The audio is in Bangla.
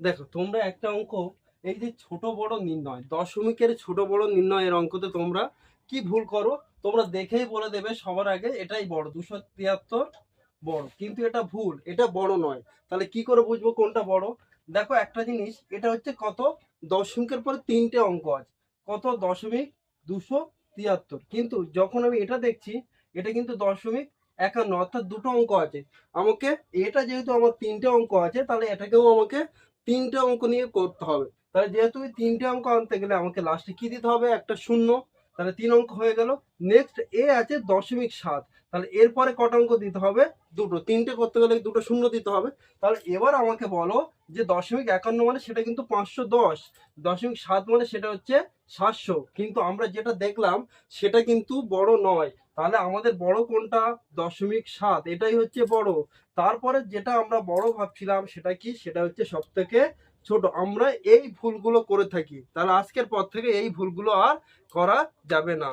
দেখো, তোমরা একটা অঙ্ক, এই যে ছোট বড় নির্ণয়, দশমিকের ছোট বড় নির্ণয়ের অঙ্কতে তোমরা কি ভুল করো, তোমরা দেখেই বলে দেবে সবার আগে এটাই বড়, দুশো তিয়াত্তর বড়। কিন্তু এটা ভুল, এটা বড় নয়। তাহলে কি করে বুঝব কোনটা বড়? দেখো একটা জিনিস, এটা হচ্ছে কত? দশমিকের পরে তিনটে অঙ্ক আছে। কত? দশমিক দুশো তিয়াত্তর। কিন্তু যখন আমি এটা দেখছি, এটা কিন্তু দশমিক একান্ন, অর্থাৎ দুটো অঙ্ক আছে। আমাকে, এটা যেহেতু আমার তিনটে অঙ্ক আছে, তাহলে এটাকেও আমাকে তিনটে অঙ্ক নিয়ে করতে হবে। তাহলে যেহেতু তিনটে অঙ্ক আনতে গেলে আমাকে লাস্টে কি দিতে হবে? একটা শূন্য। তাহলে তিন অঙ্ক হয়ে গেল। নেক্সট এ আছে দশমিক সাত। তাহলে এরপরে কটা অঙ্ক দিতে হবে? দুটো। তিনটে করতে গেলে দুটো শূন্য দিতে হবে। তাহলে এবার আমাকে বলো যে দশমিক একান্ন মানে সেটা কিন্তু পাঁচশো দশ। দশমিক সাত মানে সেটা হচ্ছে সাতশো। কিন্তু আমরা যেটা দেখলাম সেটা কিন্তু বড় নয়। তাহলে আমাদের বড় কোনটা? দশমিক সাত, এটাই হচ্ছে বড়। তারপরে যেটা আমরা বড় ভাবছিলাম সেটা কি? সেটা হচ্ছে সব থেকে ছোট। আমরা এই ভুলগুলো করে থাকি। তাহলে আজকের পর থেকে এই ভুলগুলো আর করা যাবে না।